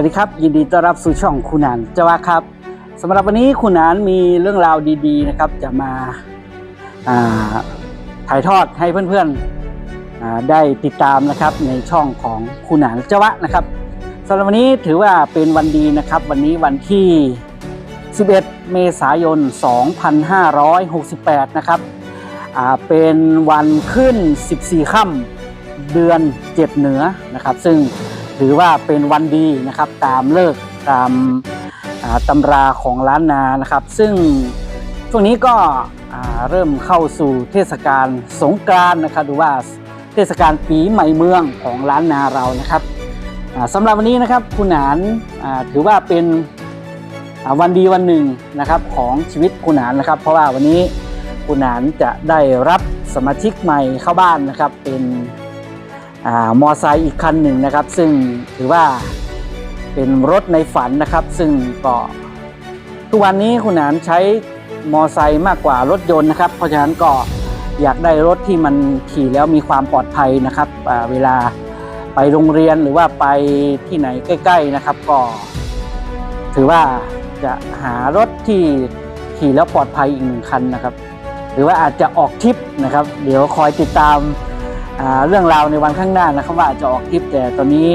สวัสดีครับ ยินดีต้อนรับสู่ช่องคุณนานจวะครับสำหรับวันนี้คุณนานมีเรื่องราวดีๆนะครับ จะมาาถ่ายทอดให้เพื่อนๆได้ติดตามนะครับในช่องของคุณนานจวะนะครับสำหรับวันนี้ถือว่าเป็นวันดีนะครับ วันนี้วันที่ 11 เมษายน 2568 นะครับเป็นวันขึ้น 14 ค่ำเดือน 7 เหนือนะครับ ซึ่ง ถือว่าเป็นวันดีนะครับตามเลิกตามตำราของล้านนานะครับ ซึ่งช่วงนี้ก็เริ่มเข้าสู่เทศกาลสงกรานต์นะครับหรือว่าเทศกาลปีใหม่เมืองของล้านนาเรานะครับสำหรับวันนี้นะครับคุณหนานถือว่าเป็นวันดีวันหนึ่งนะครับของชีวิตคุณหนานนะครับ เพราะว่าวันนี้คุณหนานจะได้รับสมาชิกใหม่เข้าบ้านนะครับเป็น มอไซค์อีกคันหนึ่งนะครับ ซึ่งถือว่าเป็นรถในฝันนะครับ ซึ่งก็ทุกวันนี้คุณหนานใช้มอไซค์มากกว่ารถยนต์นะครับ เพราะฉะนั้นก็อยากได้รถที่มันขี่แล้วมีความปลอดภัยนะครับเวลาไปโรงเรียนหรือว่าไปที่ไหนใกล้ ๆนะครับ ก็ ถือว่าจะหารถที่ขี่แล้วปลอดภัยอีกหนึ่งคันนะครับ หรือว่าอาจจะออกทริปนะครับ เดี๋ยวคอยติดตาม เรื่องราวในวันข้างหน้านะครับว่าจะออกทริปแต่ตอนนี้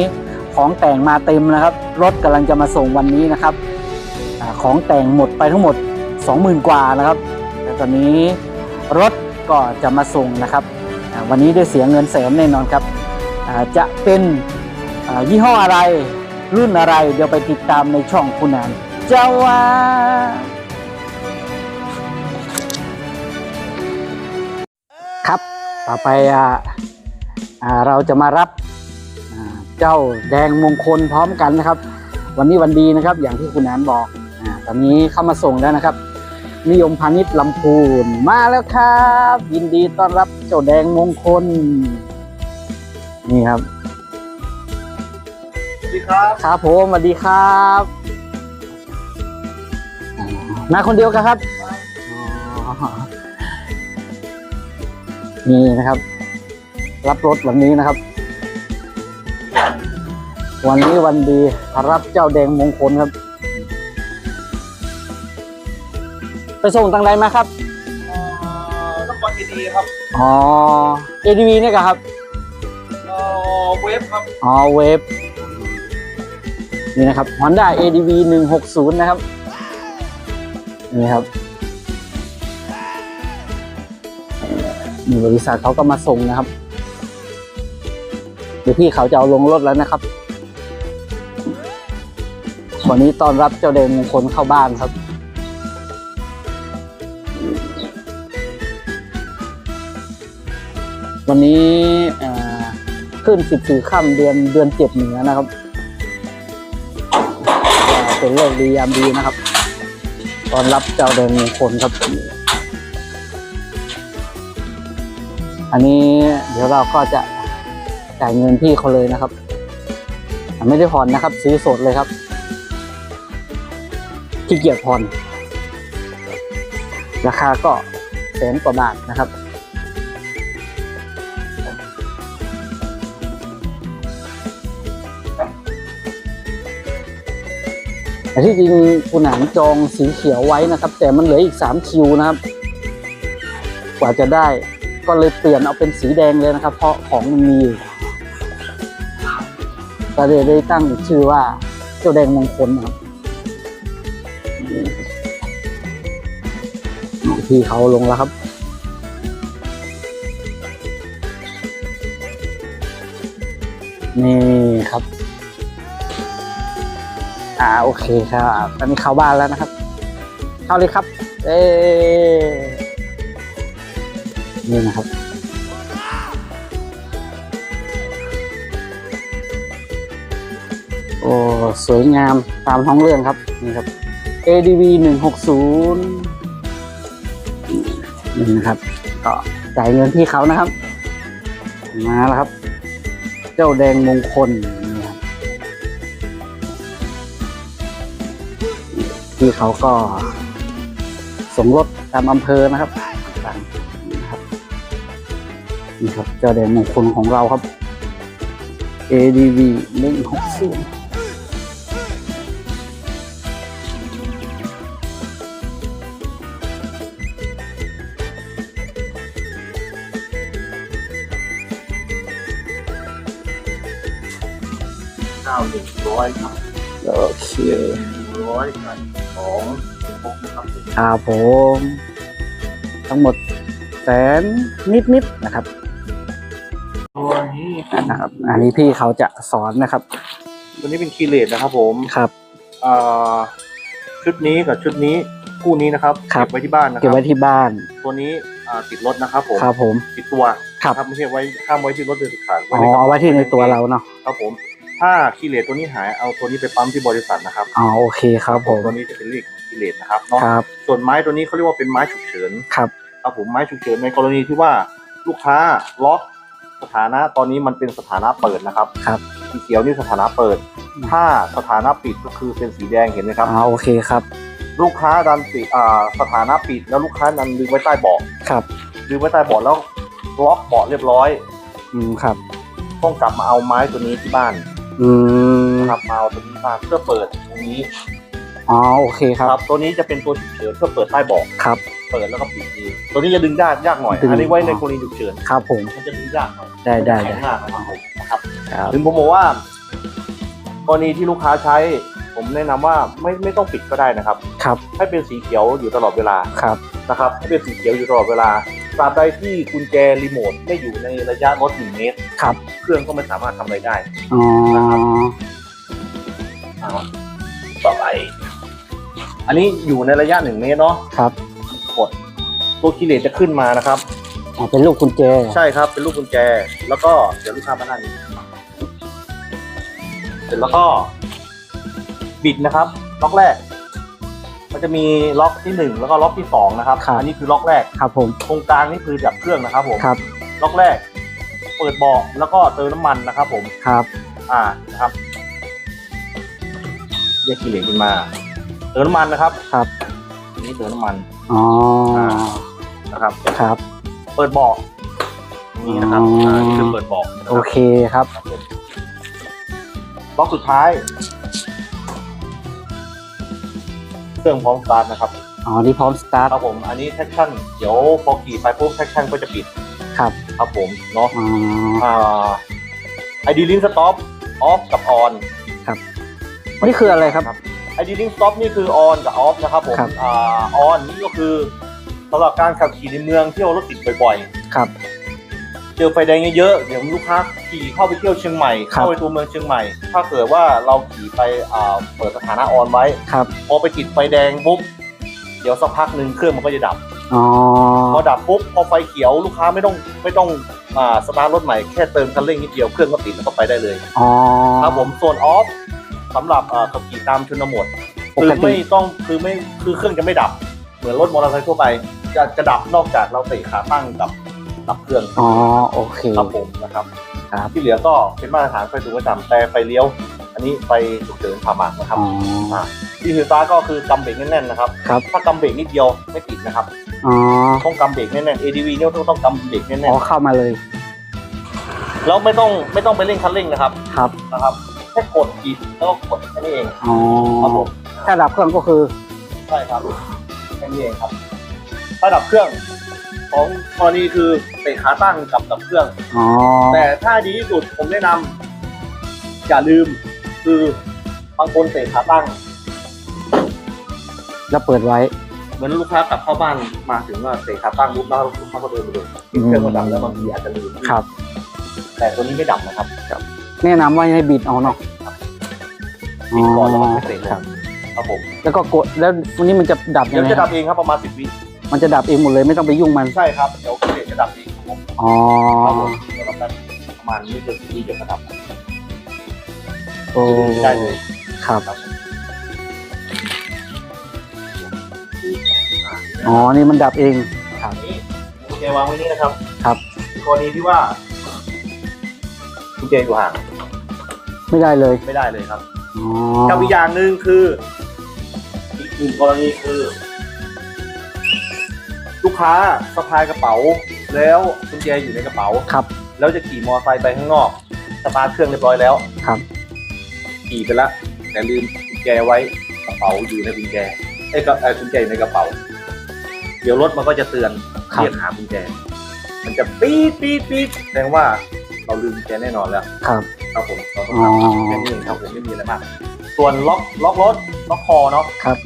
ของแต่งมาเต็มนะครับ รถกำลังจะมาส่งวันนี้นะครับอของแต่งหมดไปทั้งหมด 20,000 กว่านะครับ แต่ตอนนี้รถก็จะมาส่งนะครับ วันนี้ได้เสียเงินแสนแน่นอนครับ จะเป็นยี่ห้ออะไรรุ่นอะไร เดี๋ยวไปติดตามในช่องคุณนานเจ้าว่า ต่อไปอ่าอ่าเราจะมารับอ่าเจ้าแดงมงคลพร้อมกันนะครับ วันนี้วันดีนะครับ อย่างที่คุณแอนบอกอาตอนนี้เข้ามาส่งแล้วนะครับ นิยมพาณิชย์ลำพูนมาแล้วครับ ยินดีต้อนรับเจ้าแดงมงคล นี่ครับสวัสดีครับครับผมสวัสดีครับอ่ามาคนเดียวกันครับ อ๋อนี่นะครับ รับรถวันนี้นะครับ วันนี้วันดีรับเจ้าแดงมงคลครับ ไปส่งทางใดมาครับเอ่อนครดีดีครับอ๋อ ADV เนี่ยครับเอ่อเวฟครับอ๋อเวฟนี่นะครับ Honda ADV 160 นะครับ นี่ครับ นี่บริษัทเขาก็มาส่งนะครับ เดี๋ยวพี่เขาจะเอาลงรถแล้วนะครับวันนี้ตอนรับเจ้าเดงมงคลเข้าบ้านครับ วันนี้เอ่อขึ้น14ค่ำเดือนเดือนเจ็ดเหนือนะครับเป็นเรื่องดียามดีนะครับ ตอนรับเจ้าแดงมงคลครับ อันนี้เดี๋ยวเราก็จะจ่ายเงินพี่เขาเลยนะครับ ไม่ได้ผ่อนนะครับ ซื้อสดเลยครับที่เกียจผ่อน ราคาก็แสนกว่าบาทนะครับ แต่ที่จริงคุณหนานจองสีเขียวไว้นะครับ แต่มันเหลืออีกสามคิวนะครับ กว่าจะได้ ก็เลยเปลี่ยนเอาเป็นสีแดงเลยนะครับ เพราะของมันมีอยู่ก็เลยได้ตั้งชื่อว่าเจ้าแดงมงคลนะครับที่เขาลงแล้วครับนี่ครับ อ่าโอเคครับ ตอนนี้เข้าบ้านแล้วนะครับ เข้าเลยครับ เอ้ นี่นะครับโอ้สวยงามตามท้องเรื่องครับนี่ครับ ADV หนึ่งหกศูนย์นี่นะครับ ก็จ่ายเงินที่เขานะครับ มาแล้วครับ เจ้าแดงมงคลนี่ครับที่เขาก็ส่งรถตามอำเภอนะครับ นี่ครับ เจ้าแดงมงคลของเราครับ ADV เล่นหกสิบเก้าหนึ่งร้อยครับโอเคร้อยกับสองหกบครับผม ทั้งหมดแสนนิดนิด นะครับ อันนี้พี่เขาจะสอนนะครับ ตัวนี้เป็นคีเลตนะครับ ผมครับอ่าชุดนี้กับชุดนี้คู่นี้นะครับครับ เก็บไว้ที่บ้านนะคเก็บรับไว้ที่บ้าน ตัวนี้อ่าติดรถนะครับ ผมครับผม ติดตัวครับ นะไม่ใช่ไว้ห้ามไว้ที่รถโดยเด็ดขาดอ๋อในกระป๋เอาไว้ที่ในตัวเราเนาะครับผม ถ้าคีเลตตัวนี้หายเอาตัวนี้ไปปั๊มที่บริษัทนะครับอ๋อโอเคครับผมตัวนี้จะเป็นเรียกคีเลตนะครับเนาะครับส่วนไม้ตัวนี้เขาเรียกว่าเป็นไม้ฉุกเฉิน ครับ ครับผมไม้ฉุกเฉินในกรณีที่ว่าลูกค้าล็อก สถานะตอนนี้มันเป็นสถานะเปิดนะครับครับสีเขียวนี่สถานะเปิดอืมถ้าสถานะปิดก็คือเป็นสีแดงเห็นไหมครับอ๋อโอเคครับ ลูกค้าดันปิดอ่าสถานะปิดแล้วลูกค้านั้นลืมไว้ใต้เบาะครับลืมไว้ใต้เบาะแล้วล็อกเบาะเรียบร้อย อืมครับ ต้องกลับมาเอาไม้ตัวนี้ที่บ้านอืมนะครับมาเอาตัวนี้ที่บ้านเพื่อเปิดตรงนี้ อ๋อโอเคครับ ครับตัวนี้จะเป็นตัวฉุกเฉินเพื่อเปิดใต้เบาะครับ เปิดแล้วก็ปิดเองตัวนี้จะดึงยากยากหน่อย ดึง อันนี้ไว้ในกรณีฉุกเฉินครับผม มันจะดึงยากหน่อยได้ได้แข็ได้งมากนะครับผมนะครับครับ ถึงผมบอกว่ากรณีที่ลูกค้าใช้ ผมแนะนำว่าไม่ไม่ต้องปิดก็ได้นะครับ ครับให้เป็นสีเขียวอยู่ตลอดเวลาครับนะครับให้เป็นสีเขียวอยู่ตลอดเวลาตราบใดที่กุญแจรีโมทไม่อยู่ในระยะรถหนึ่งเมตร ครับเครื่องก็ไม่สามารถทำอะไรได้ อ๋อเอาต่อไป อันนี้อยู่ในระยะหนึ่งเมตรเนาะครับกดตัวคีเลตจะขึ้นมานะครับ อ๋อเป็นลูกกุญแจ ใช่ครับเป็นลูกกุญแจ แล้วก็เดี๋ยวลูกค้ามานั่งนี้เสร็จแล้วก็ บิดนะครับ ล็อกแรก มันจะมีล็อกที่หนึ่งแล้วก็ล็อกที่สองนะครับ อันี้คือล็อกแรกครับผม ตรงกลางนี่คือดับเครื่องนะครับผมครับล็อกแรก เปิดเบาะแล้วก็เติมน้ำมันนะครับผม ครับ อ่านะครับเรียกกิเลสขึ้นมา เติมน้ำมันนะครับครับ อันนี้เติมน้ำมันอ๋อนะครับ ครับ เปิดเบาะนี่นะครับอ๋ออ่านี่คือเปิดเบาะนะโอรับ เคครับครับผมล็อกสุดท้าย เครื่องพร้อมสตาร์ทนะครับ อ๋อ นี่พร้อมสตาร์ท ครับผม อันนี้แท็กชั่น เดี๋ยวพอขี่ไปปุ๊บแท็กชั่นก็จะปิดครับ ครับผม เนาะ อ๋อ อ่าไอดีลิงสต็อป ออฟกับออน นี่คืออะไรครับ ไอดีลิงสต็อปนี่คือออนกับออฟนะครับผมครับ อ่าออนนี่ก็คือสำหรับการขับขี่ในเมืองเที่ยวรถติดบ่อยครับ ๆ เจอไฟแดงเยอะๆเดี๋ยวลูกค้าขี่เข้าไปเที่ยวเชียงใหม่ครับ เข้าไปตัวเมืองเชียงใหม่ ถ้าเกิดว่าเราขี่ไปอ่าเปิดสถานะออนไว้ ครับ พอไปติดไฟแดงปุ๊บเดี๋ยวสักพักหนึ่งเครื่องมันก็จะดับ อ๋อ พอดับปุ๊บพอไฟเขียวลูกค้าไม่ต้องไม่ต้องอ่าสตาร์ทรถใหม่แค่เติมคันเร่งนิดเดียวเครื่องก็ติดแล้วก็ไปได้เลยอ๋อ ครับผมส่วนออฟ สำหรับอ่าขับขี่ตามชนบทปคืกอติไม่ต้องคือไม่คือเครื่องจะไม่ดับ เหมือนรถมอเตอร์ไซค์ทั่วไป จะจะดับนอกจากเราเตะขาตั้งกับดับเครื่องอ๋อโอเค ครับผมนะครับ ครับ ที่เหลือก็เป็นมาตรฐานไฟสูงประจำแต่ไฟเลี้ยว อันนี้ไฟฉุกเฉินผ่าหมากนะครับอ๋อที่ถือตาร์ทก็คือกำเบรกแน่นๆนะครับ ครับถ้ากำเบรกนิดเดียวไม่ติดนะครับ อ๋อต้องกำเบรกแน่นๆ ADV เนี่ยต้องต้องกำเบรกแน่อ๋อนเข้ามาเลยๆแล้วไม่ต้องไม่ต้องไปเร่งคันเร่งนะครับครับ นะครับ แค่กดจีบแล้วก็กดแค่นี้เองอ๋อครับผมถ้าดับเครื่องก็คือใช่ครับแค่นี้เองครับ ถ้าดับเครื่อง ของกรณีคือเตะขาตั้งกับดับเครื่องอ๋อแต่ถ้าดีที่สุดผมแนะนำอย่าลืมคือบางคนเตะขาตั้ง แล้วเปิดไว้เหมือนลูกค้ากลับเข้าบ้านมาถึงว่าเตะขาตั้งปุ๊บแล้วลูกค้าก็เดินไปเลยปิดเครื่องก็ดับแล้วบางทีอาจจะลืมครับ แต่ตัวนี้ไม่ดับนะครับ แนะนำว่าให้บิดเอาเนาะปิดก่อนแล้วก็ไม่เตะเลยครับครับผมแล้วก็กดแล้ววันนี้มันจะดับยัเดี๋ยงวไงจะคดัรับบเองครับประมาณสิบวิมันจะดับเองหมดเลยไม่ต้องไปยุ่งมันใช่ครับเดี๋ยวเดี๋ยวจะดับเองครับผมอ๋อครับผมเดี๋ยวเราแป๊บประมาณนี้เดือนที่เดี๋ยวจะดับโอ้ได้เลย ครับครับ อ๋อนี่มันดับเองอันนี้กุญแจวางไว้นี่นะครับครับ กรณีที่ว่ากุญแจอยู่ห่าง ไม่ได้เลยไม่ได้เลยครับอ๋อกับอีกอย่างหนึ่งคืออีกหนึ่งกรณีคือ ลูกค้าสะพายกระเป๋า แล้วกุญแจอยู่ในกระเป๋า ครับ แล้วจะขี่มอเตอร์ไซค์ไปข้างนอกสตาร์ทเครื่องเรียบร้อยแล้วครับขี่ไปแล้วแต่ลืมกุญแจไว้กระเป๋าอยู่ในกุญแจไอ้ยก็เอ่อกุญแจอยู่ในกระเป๋า เดี๋ยวรถมันก็จะเตือนครับเรียกหากุญแจ มันจะปี๊ดปี๊ดปี๊ดแสดงว่าเราลืมกุญแจแน่นอนแล้วครับ ครับผมเราต้องอ๋อทำแค่นี้เองครับผมไม่มีอะไรมาก ส่วนล็อกล็อกรถล็อกคอเนาะครับ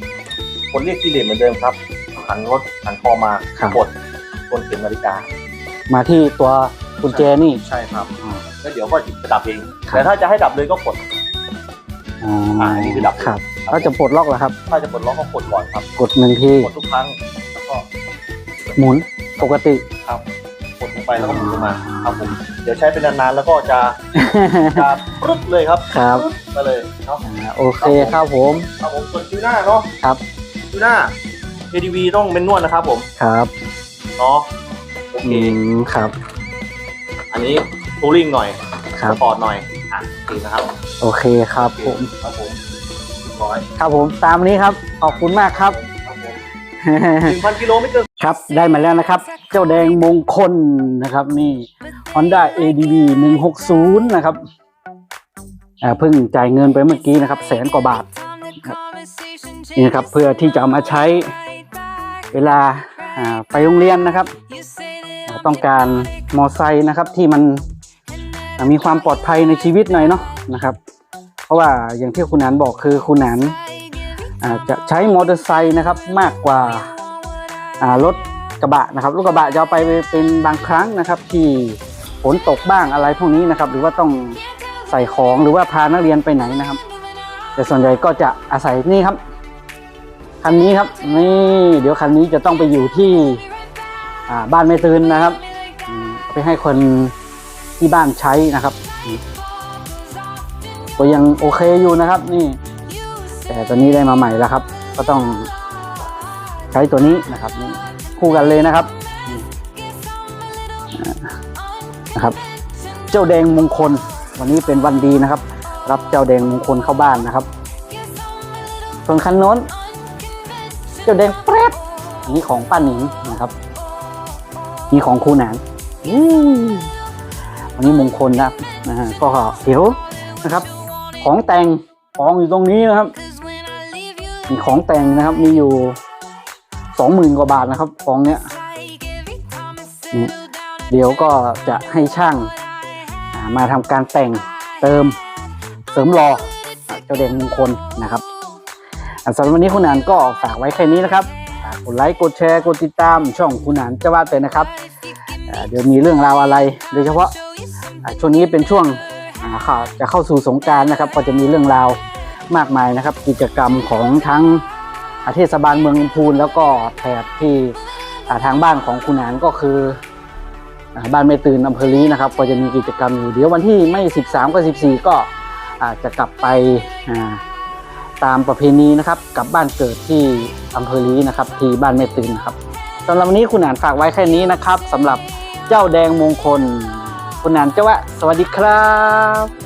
คนเรียกที่เหลี่ยมเหมือนเดิมครับหันรถหันคอมาครับ กดต้นเข็มนาฬิกา มาที่ตัวกุญแจนี่ ใช่ครับอ๋อแล้วเดี๋ยวก็จะดับเองครับแต่ถ้าจะให้ดับเลยก็กด อ๋ออ่าอันนี้คือดับ ครับถ้าจะปลดล็อกเหรอครับ ถ้าจะปลดล็อกก็กดก่อนครับกดหนึ่งทีกดทุกครั้งแล้วก็หมุนปกติครับกดล งไปแล้วก็หมุนลงมาครับผมเดี๋ยวใช้เป็นนานๆแล้วก็จะจะปรึ๊ดเลยครับครับปรึ๊ดมาเลยเนาะอ่าโอเคครับผมครับผมส่วนคิวหน้าเนาะครับคิวหน้า ADV ต้องเป็นนวดนะครับผมครับเนาะโอเค อืมครับอันนี้ทูริงหน่อยครัสบ ปอร์ตหน่อยอะโอเคนะครับโอเคครับโอเคผม ครับผมร้อย ครับผมตามนี้ครับ ขอบคุณมากครับครับผม หนึ่งพันกิโลไม่เกินครับได้มาแล้วนะครับ เจ้าแดงมงคลนะครับ นี่ Honda ADV 160 นะครับเพิ่งจ่ายเงินไปเมื่อกี้นะครับ แสนกว่าบาทนี่นะครับเพื่อที่จะเอามาใช้เวลาไปโรงเรียนนะครับ ต้องการมอไซค์นะครับที่มันมีความปลอดภัยในชีวิตหน่อยเนาะนะครับ เพราะว่าอย่างที่คุณหนานบอกคือคุณหนาน จะใช้มอเตอร์ไซค์นะครับมากกว่ารถกระบะนะครับรถกระบะจะเอาไปเป็นบางครั้งนะครับ ที่ฝนตกบ้างอะไรพวกนี้นะครับ หรือว่าต้องใส่ของหรือว่าพานักเรียนไปไหนนะครับ แต่ส่วนใหญ่ก็จะอาศัยนี่ครับคันนี้ครับนี่เดี๋ยวคันนี้จะต้องไปอยู่ที่บ้านแม่ตื่นนะครับ ไปให้คนที่บ้านใช้นะครับก็ยังโอเคอยู่นะครับนี่ แต่ตอนนี้ได้มาใหม่แล้วครับ ก็ต้องใช้ตัวนี้นะครับนี่คู่กันเลยนะครับนะครับ เจ้าแดงมงคล วันนี้เป็นวันดีนะครับ รับเจ้าแดงมงคลเข้าบ้านนะครับส่วนคันโน้น เจ้าแดงแป๊ดอันนี้ของป้าหนิงนะครับนี่ของครูหนานวันนี้มงคลนะครับนะก็เดี๋ยวนะครับ ของแต่งกองอยู่ตรงนี้นะครับ มีของแต่งนะครับ มีอยู่สองหมื่นกว่าบาทนะครับกองเนี้ยเดี๋ยวก็จะให้ช่างมาทำการแต่งเติมเสริมรอเจ้าแดงมงคลนะครับอ่าสำหรับวันนี้คุณหนานก็ฝากไว้แค่นี้นะครับฝากกดไลค์กดแชร์กดติดตามช่องคุณหนานจะว่าไปนะครับเดี๋ยวมีเรื่องราวอะไร โดยเฉพาะช่วงนี้เป็นช่วงจะเข้าสู่สงการนะครับ ก็จะมีเรื่องราว มากมายนะครับ กิจกรรมของทั้งเทศบาลเมืองลำพูนแล้วก็แถบที่ทางบ้านของคุณหนานก็คือบ้านไม่ตื่นอำเภอลีนะครับ ก็จะมีกิจกรรมอยู่เดี๋ยววันที่ไม่ 13 ก็ 14 ก็อาจจะกลับไปตามประเพณีนะครับกลับบ้านเกิดที่อำเภอลีนะครับ ที่บ้านไม่ตื่นนะครับสำหรับวันนี้คุณหนานฝากไว้แค่นี้นะครับสำหรับเจ้าแดงมงคล คุณหนานเจ้าว่าสวัสดีครับ